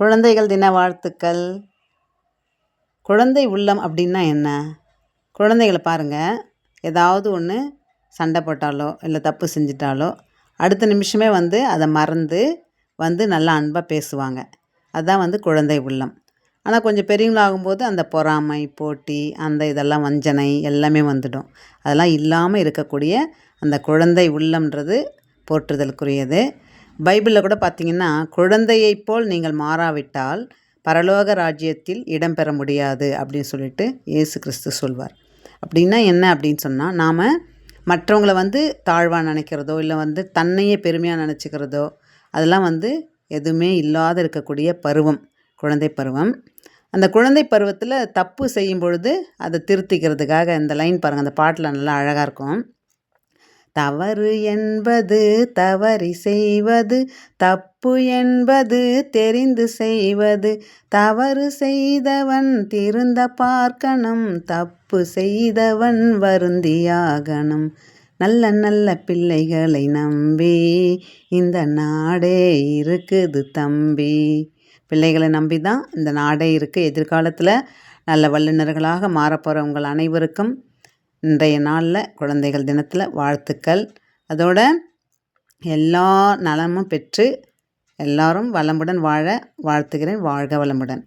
குழந்தைகள் தின வாழ்த்துக்கள். குழந்தை உள்ளம் அப்படின்னா என்ன? குழந்தைகளை பாருங்கள் ஏதாவது ஒன்று சண்டை போட்டாலோ இல்லை தப்பு செஞ்சிட்டாலோ அடுத்த நிமிஷமே வந்து அதை மறந்து வந்து நல்லா அன்பாக பேசுவாங்க. அதுதான் வந்து குழந்தை உள்ளம். ஆனால் கொஞ்சம் பெரியவங்களாகும்போது அந்த பொறாமை போட்டி அந்த இதெல்லாம் வஞ்சனை எல்லாமே வந்துடும். அதெல்லாம் இல்லாமல் இருக்கக்கூடிய அந்த குழந்தை உள்ளம்ன்றது போற்றுதலுக்குரியது. பைபிளில் கூட பார்த்தீங்கன்னா குழந்தையைப் போல் நீங்கள் மாறாவிட்டால் பரலோக ராஜ்யத்தில் இடம் பெற முடியாது அப்படின்னு சொல்லிட்டு இயேசு கிறிஸ்து சொல்வார். அப்படின்னா என்ன அப்படின்னு சொன்னால் நாம் மற்றவங்களை வந்து தாழ்வாக நினைக்கிறதோ இல்லை வந்து தன்னையே பெருமையாக நினச்சிக்கிறதோ அதெல்லாம் வந்து எதுவுமே இல்லாத இருக்கக்கூடிய பருவம் குழந்தை பருவம். அந்த குழந்தை பருவத்தில் தப்பு செய்யும் பொழுது அதை திருத்திக்கிறதுக்காக இந்த லைன் பாருங்கள் அந்த பாட்டில் நல்லா அழகாக இருக்கும். தவறு என்பது தவறி செய்வது தப்பு என்பது தெரிந்து செய்வது. தவறு செய்தவன் திருந்த பார்க்கணும் தப்பு செய்தவன் வருந்தியாகணும். நல்ல நல்ல பிள்ளைகளை நம்பி இந்த நாடே இருக்குது தம்பி. பிள்ளைகளை நம்பி தான் இந்த நாடே இருக்குது எதிர்காலத்தில் நல்ல வல்லுநர்களாக மாறப்போகிற உங்கள் அனைவருக்கும் இன்றைய நாளில் குழந்தைகள் தினத்தில் வாழ்த்துக்கள். அதோட எல்லா நலமும் பெற்று எல்லாரும் வளமுடன் வாழ வாழ்த்துகிறேன். வாழ்க வளமுடன்.